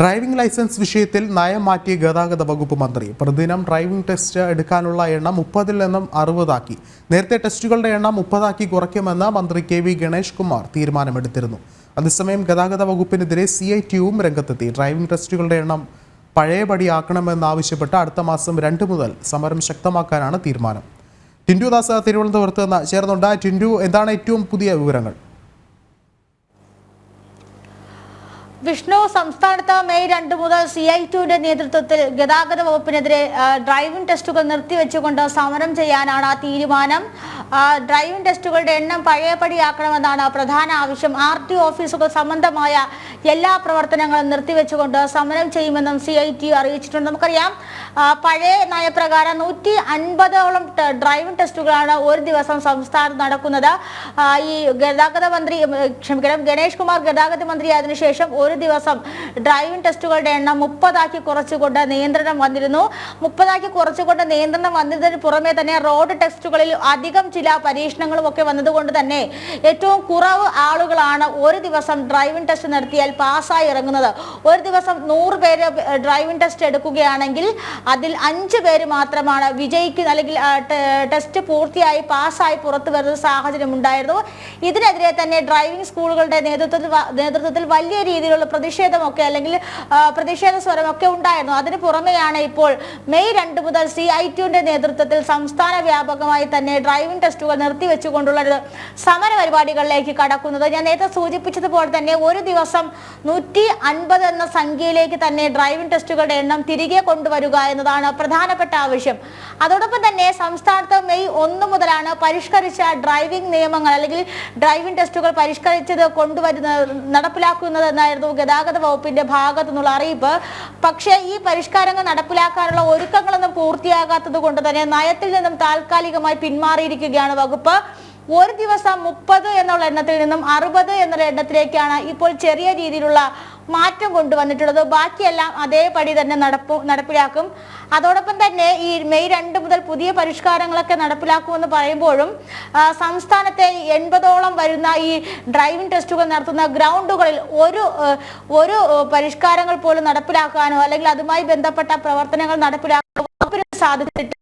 Driving licence വിഷയത്തിൽ നയം മാറ്റിയ ഗതാഗത വകുപ്പ് മന്ത്രി. പ്രതിദിനം ഡ്രൈവിംഗ് ടെസ്റ്റ് എടുക്കാനുള്ള എണ്ണം മുപ്പതിൽ നിന്നും അറുപതാക്കി. നേരത്തെ ടെസ്റ്റുകളുടെ എണ്ണം മുപ്പതാക്കി കുറയ്ക്കുമെന്ന് മന്ത്രി കെ വി ഗണേഷ് കുമാർ തീരുമാനമെടുത്തിരുന്നു. അതേസമയം ഗതാഗത വകുപ്പിനെതിരെ സി ഐ ടിയും രംഗത്തെത്തി. ഡ്രൈവിംഗ് ടെസ്റ്റുകളുടെ എണ്ണം പഴയപടിയാക്കണമെന്നാവശ്യപ്പെട്ട് അടുത്ത മാസം രണ്ട് മുതൽ സമരം ശക്തമാക്കാനാണ് തീരുമാനം. ടിൻഡു ദാസ് തിരുവനന്തപുരത്ത് ചേർന്നുണ്ട് ടിൻഡു എന്താണ് ഏറ്റവും പുതിയ വിവരങ്ങൾ? വിഷ്ണു സംസ്ഥാനത്ത് മെയ് രണ്ട് മുതൽ സി ഐ ടുവിന്റെ നേതൃത്വത്തിൽ ഗതാഗത വകുപ്പിനെതിരെ ഡ്രൈവിംഗ് ടെസ്റ്റുകൾ നിർത്തിവെച്ചുകൊണ്ട് സമരം ചെയ്യാനാണ് ആ തീരുമാനം ഡ്രൈവിംഗ് ടെസ്റ്റുകളുടെ എണ്ണം പഴയപടിയാക്കണമെന്നാണ് പ്രധാന ആവശ്യം. ആർ ടി ഓഫീസുകൾ സംബന്ധമായ എല്ലാ പ്രവർത്തനങ്ങളും നിർത്തിവെച്ചുകൊണ്ട് സമരം ചെയ്യുമെന്നും സി ഐ ടി അറിയിച്ചിട്ടുണ്ട്. നമുക്കറിയാം പഴയ നയപ്രകാരം നൂറ്റി അൻപതോളം ഡ്രൈവിംഗ് ടെസ്റ്റുകളാണ് ഒരു ദിവസം സംസ്ഥാനത്ത് നടക്കുന്നത്. ഈ ഗതാഗത മന്ത്രി ക്ഷമിക്കണം ഗണേഷ് കുമാർ ഗതാഗത മന്ത്രിയായതിനു ശേഷം ഒരു ദിവസം ഡ്രൈവിംഗ് ടെസ്റ്റുകളുടെ എണ്ണം മുപ്പതാക്കി കുറച്ചുകൊണ്ട് നിയന്ത്രണം വന്നിരുന്നു. മുപ്പതാക്കി കുറച്ചുകൊണ്ട് നിയന്ത്രണം വന്നതിന് പുറമെ തന്നെ റോഡ് ടെസ്റ്റുകളിൽ അധികം ചില പരീക്ഷണങ്ങളും ഒക്കെ വന്നതുകൊണ്ട് തന്നെ ഏറ്റവും കുറവ് ആളുകളാണ് ഒരു ദിവസം ഡ്രൈവിംഗ് ടെസ്റ്റ് നടത്തിയാൽ പാസ്സായി ഇറങ്ങുന്നത്. ഒരു ദിവസം നൂറ് പേര് ഡ്രൈവിംഗ് ടെസ്റ്റ് എടുക്കുകയാണെങ്കിൽ അതിൽ അഞ്ച് പേര് മാത്രമാണ് വിജയിക്കുന്ന അല്ലെങ്കിൽ ടെസ്റ്റ് പൂർത്തിയായി പാസ്സായി പുറത്തു വരുന്ന സാഹചര്യം ഉണ്ടായിരുന്നു. ഇതിനെതിരെ തന്നെ ഡ്രൈവിംഗ് സ്കൂളുകളുടെ നേതൃത്വത്തിൽ നേതൃത്വത്തിൽ വലിയ രീതിയിലുള്ള പ്രതിഷേധമൊക്കെ അല്ലെങ്കിൽ പ്രതിഷേധ സ്വരമൊക്കെ ഉണ്ടായിരുന്നു. അതിന് പുറമെയാണ് ഇപ്പോൾ മെയ് രണ്ട് മുതൽ സി ഐ ടിയുടെ നേതൃത്വത്തിൽ സംസ്ഥാന വ്യാപകമായി തന്നെ ഡ്രൈവിംഗ് ടെസ്റ്റുകൾ നിർത്തിവെച്ചുകൊണ്ടുള്ള സമര പരിപാടികളിലേക്ക് കടക്കുന്നത്. ഞാൻ നേരത്തെ സൂചിപ്പിച്ചതുപോലെ തന്നെ ഒരു ദിവസം നൂറ്റി അൻപത് എന്ന സംഖ്യയിലേക്ക് തന്നെ ഡ്രൈവിംഗ് ടെസ്റ്റുകളുടെ എണ്ണം തിരികെ കൊണ്ടുവരിക എന്നതാണ് പ്രധാനപ്പെട്ട ആവശ്യം. അതോടൊപ്പം തന്നെ സംസ്ഥാനത്ത് മെയ് ഒന്ന് മുതലാണ് പരിഷ്കരിച്ച ഡ്രൈവിംഗ് നിയമങ്ങൾ അല്ലെങ്കിൽ ഡ്രൈവിംഗ് ടെസ്റ്റുകൾ പരിഷ്കരിച്ചത് കൊണ്ടുവരുന്ന നടപ്പിലാക്കുന്നത് എന്നായിരുന്നു ഗതാഗത വകുപ്പിന്റെ ഭാഗത്തു നിന്നുള്ള അറിയിപ്പ്. പക്ഷേ ഈ പരിഷ്കാരങ്ങൾ നടപ്പിലാക്കാനുള്ള ഒരുക്കങ്ങളൊന്നും പൂർത്തിയാകാത്തത് കൊണ്ട് തന്നെ നയത്തിൽ നിന്നും താൽക്കാലികമായി പിന്മാറിയിരിക്കുകയാണ് വകുപ്പ്. ഒരു ദിവസം മുപ്പത് എന്നുള്ള എണ്ണത്തിൽ നിന്നും അറുപത് എന്നുള്ള എണ്ണത്തിലേക്കാണ് ഇപ്പോൾ ചെറിയ രീതിയിലുള്ള മാറ്റം കൊണ്ടുവന്നിട്ടുള്ളത്. ബാക്കിയെല്ലാം അതേപടി തന്നെ നടപ്പു നടപ്പിലാക്കും. അതോടൊപ്പം തന്നെ ഈ മെയ് രണ്ട് മുതൽ പുതിയ പരിഷ്കാരങ്ങളൊക്കെ നടപ്പിലാക്കുമെന്ന് പറയുമ്പോഴും സംസ്ഥാനത്തെ എൺപതോളം വരുന്ന ഈ ഡ്രൈവിംഗ് ടെസ്റ്റുകൾ നടത്തുന്ന ഗ്രൗണ്ടുകളിൽ ഒരു ഒരു പരിഷ്കാരങ്ങൾ പോലും നടപ്പിലാക്കാനോ അല്ലെങ്കിൽ അതുമായി ബന്ധപ്പെട്ട പ്രവർത്തനങ്ങൾ നടപ്പിലാക്കാനോ സാധിച്ചിട്ട്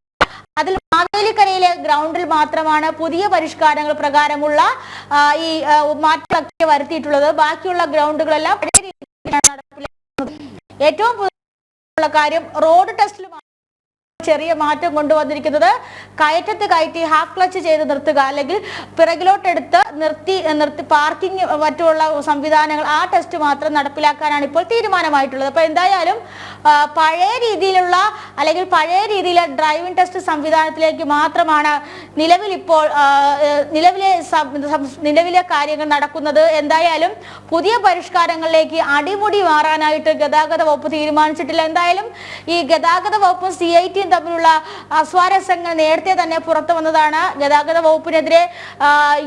അതിൽ മാവേലിക്കരയിലെ ഗ്രൗണ്ടിൽ മാത്രമാണ് പുതിയ പരിഷ്കാരങ്ങൾ പ്രകാരമുള്ള ഈ മാറ്റമൊക്കെ വരുത്തിയിട്ടുള്ളത്. ബാക്കിയുള്ള ഗ്രൗണ്ടുകളെല്ലാം ഏറ്റവും പുതിയ കാര്യം റോഡ് ടെസ്റ്റിൽ മാത്രം ചെറിയ മാറ്റം കൊണ്ടുവന്നിരിക്കുന്നത്. കയറ്റത്ത് കയറ്റി ഹാഫ് ക്ലച്ച് ചെയ്ത് നിർത്തുക അല്ലെങ്കിൽ പിറകിലോട്ടെടുത്ത് നിർത്തി നിർത്തി പാർക്കിംഗ് മറ്റുള്ള സംവിധാനങ്ങൾ ആ ടെസ്റ്റ് മാത്രം നടപ്പിലാക്കാനാണ് ഇപ്പോൾ തീരുമാനമായിട്ടുള്ളത്. അപ്പോൾ എന്തായാലും പഴയ രീതിയിലുള്ള അല്ലെങ്കിൽ പഴയ രീതിയിലെ ഡ്രൈവിംഗ് ടെസ്റ്റ് സംവിധാനത്തിലേക്ക് മാത്രമാണ് നിലവിൽ ഇപ്പോൾ നിലവിലെ നിലവിലെ കാര്യങ്ങൾ നടക്കുന്നത്. എന്തായാലും പുതിയ പരിഷ്കാരങ്ങളിലേക്ക് അടിമുടി മാറാനായിട്ട് ഗതാഗത വകുപ്പ് തീരുമാനിച്ചിട്ടില്ല. എന്തായാലും ഈ ഗതാഗത വകുപ്പും സി ഐ ടിയും തമ്മിലുള്ള അസ്വാരസ്യങ്ങൾ നേരത്തെ തന്നെ പുറത്തു വന്നതാണ്. ഗതാഗത വകുപ്പിനെതിരെ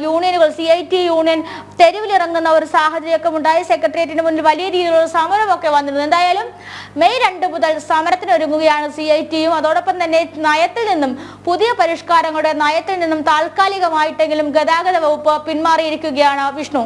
യൂണിയനുകൾ സി ഐ ടി യൂണിയൻ തെരുവിലിറങ്ങുന്ന ഒരു സാഹചര്യമൊക്കെ ഉണ്ടായി. സെക്രട്ടേറിയറ്റിന് മുന്നിൽ വലിയ രീതിയിലുള്ള സമരമൊക്കെ വന്നിരുന്നു. എന്തായാലും മെയ് രണ്ട് മുതൽ സമരത്തിന് ഒരുങ്ങുകയാണ് സി ഐ ടിയും അതോടൊപ്പം തന്നെ നയത്തിൽ നിന്നും പുതിയ പരിഷ്കാരങ്ങളുടെ നയത്തിൽ നിന്നും താൽക്കാലികമായിട്ടെങ്കിലും ഗതാഗത വകുപ്പ് പിന്മാറിയിരിക്കുകയാണ് വിഷ്ണു.